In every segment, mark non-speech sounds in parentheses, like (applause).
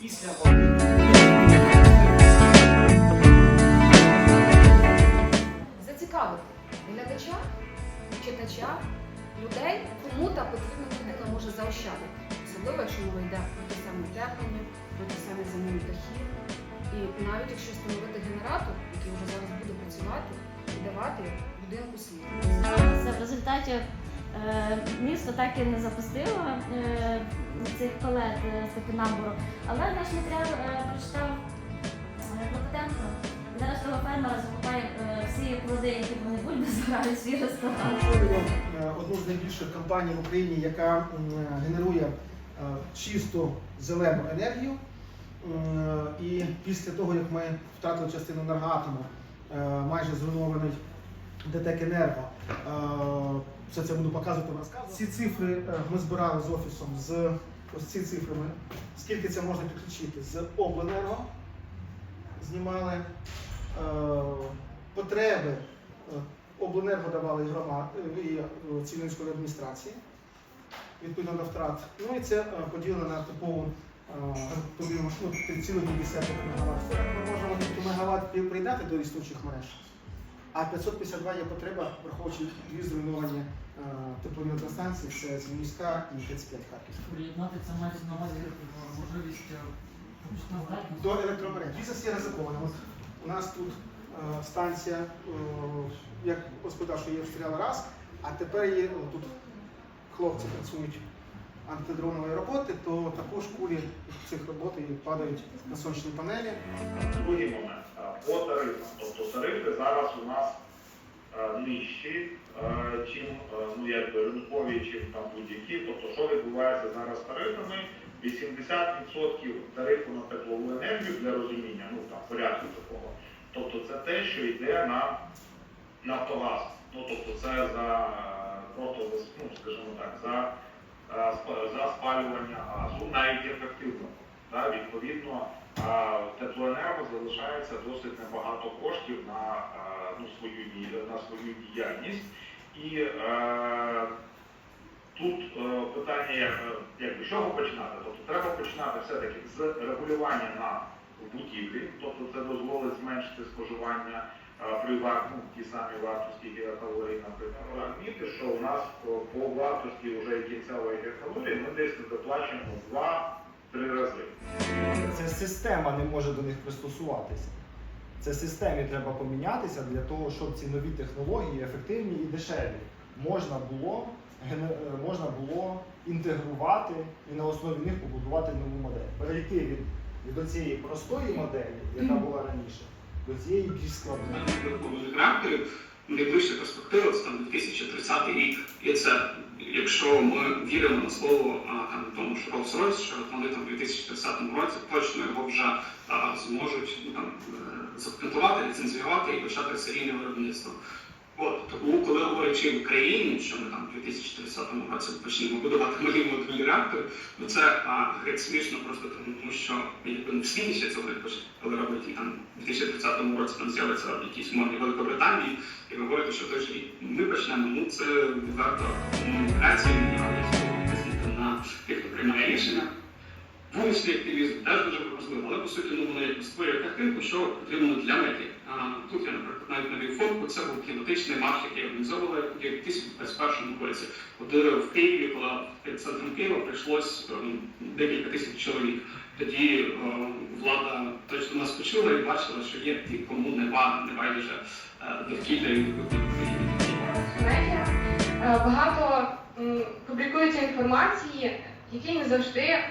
після війни. зацікавити глядача, читача, людей, кому та потрібна книга може заощадити. Особливо, якщо мова йде про те саме теплення, про ті самі заміни дахів. І навіть якщо встановити генератор, який вже зараз буде працювати і давати будинку світло. В результаті місто так і не запустило е, цих палет е, з таким набором. Але наш матеріал е, прочитав е, Клопотенко. Зараз того фермера закупає е, всі плоди, які вони бульби збирають свій ресторан. Е, одну з найбільших компаній в Україні, яка генерує е, чисту зелену енергію. І після того, як ми втратили частину енергоатому, е, майже зруйнований ДТЕК Енерго, е, все це буду показувати розказувати. Ці цифри е, ми збирали з офісом з ось ці цифри. ми- Скільки це можна підключити з обленерго, знімали е, потреби. е, Обленерго давали громад і е, адміністрації відповідно до втрат. Ну і це е, поділено на типову е, ну, цілих 50 МВт. Ми можемо тільки мегаватт придати до існуючих мереж, а 552 є потреба, враховуючи дві зруйновані е, теплові електростанції, це Зміївська і 35 Харківська. Приєднати це мається на увазі е, можливість е. До електромереж. Бізнес є ризикованим. У нас тут е, станція, е, як господарство є обстріляла раз, а тепер є о, тут хлопці працюють антидронової роботи, то також кулі цих робот і падають на сонячні панелі. Тарифам. Тобто тарифи зараз у нас е, нижчі, е, чим е, ну якби ринкові, чим там будь-які. Тобто, що відбувається зараз з тарифами? 80% тарифу на теплову енергію для розуміння, ну там порядку такого. Тобто це те, що йде на Нафтогаз. Ну тобто це за просто ну, скажімо так, за, за спалювання газу, навіть ефективно. Да, відповідно, теплоенерго залишається досить небагато коштів на ну, свою на свою діяльність. І е, тут е, питання, е, як, з чого починати? Тобто треба починати все-таки з регулювання на будівлі, тобто це дозволить зменшити споживання е, при ну, ті самі вартості гігакалорій, наприклад, розуміти, що у нас по, по вартості вже кінцевої гігакалорії ми десь доплачуємо 2 три рази. Це система не може до них пристосуватися. Це системі треба помінятися для того, щоб ці нові технології ефективні і дешеві можна було можна було інтегрувати і на основі них побудувати нову модель. Перейти від, від цієї простої моделі, яка була раніше до цієї більш складної. Реакторів найближча перспектива це там 2030 рік. І це, якщо ми віримо на слово там тому ж Rolls-Royce, що вони там в 2030 році точно його вже а, зможуть ну, там е, запатентувати, ліцензіювати і почати серійне виробництво. От тому, коли говорячи в Україні, що ми там в 2030 році почнемо будувати нові модульні реактори, ну це а, геть смішно просто тому, що якби не в ще цього почали робити. І там в 2030 році там з'явиться якісь модні Великобританії, і ви говорите, що той же рік ми почнемо. Ну це відверто маніпуляції, але на тих, хто приймає рішення. Вуличний активізм теж дуже важливо, але по суті ну, якось створює картинку, що потрібно для мети. Тут я, наприклад, навіть навів фотку, це був кліматичний марш, який організовували в 2021 році. Е, в Києві, коли під центром Києва прийшлось ем, декілька тисяч чоловік. Тоді е, влада точно нас почула і бачила, що є ті, кому не байдуже е, довкілля і медіа е, багато публікується інформації, якій не завжди е,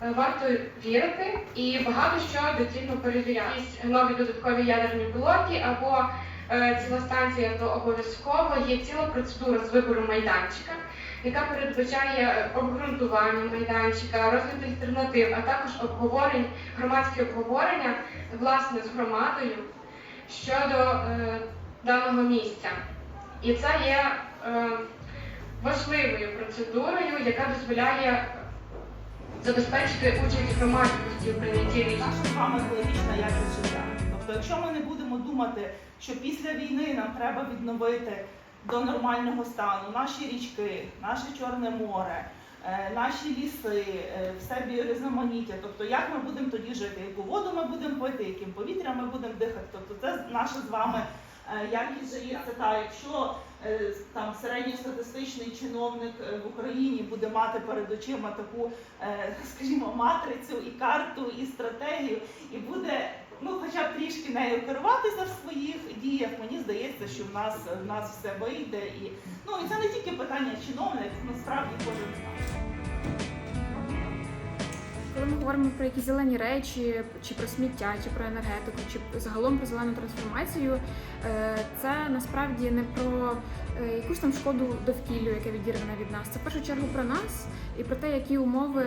варто вірити, і багато що доцільно перевіряти. Нові додаткові ядерні блоки або е, ціла станція, то обов'язково є ціла процедура з вибору майданчика, яка передбачає обґрунтування майданчика, розгляд альтернатив, а також обговорень, громадські обговорення власне з громадою щодо е, даного місця. І це є е, важливою процедурою, яка дозволяє забезпечити участь громадськості у прийнятті рішень. наша з вами екологічна якість життя. Тобто, якщо ми не будемо думати, що після війни нам треба відновити до нормального стану наші річки, наше Чорне море, е, наші ліси, е, все біорізноманіття. Тобто, як ми будемо тоді жити, яку воду ми будемо пити, яким повітрям ми будемо дихати. Тобто, це наша з вами якість життя. Це та якщо е, там середньостатистичний чиновник е, в Україні буде мати перед очима таку, е, (laughs) скажімо, матрицю і карту, і стратегію, і буде ну, хоча б трішки нею керуватися в своїх діях, мені здається, що в нас в нас все вийде. І ну і це не тільки питання чиновників, насправді Коли ми говоримо про якісь зелені речі, чи про сміття, чи про енергетику, чи загалом про зелену трансформацію, е, це насправді не про е, якусь там шкоду довкіллю, яке відірвана від нас. Це в першу чергу про нас і про те, які умови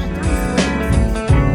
життя.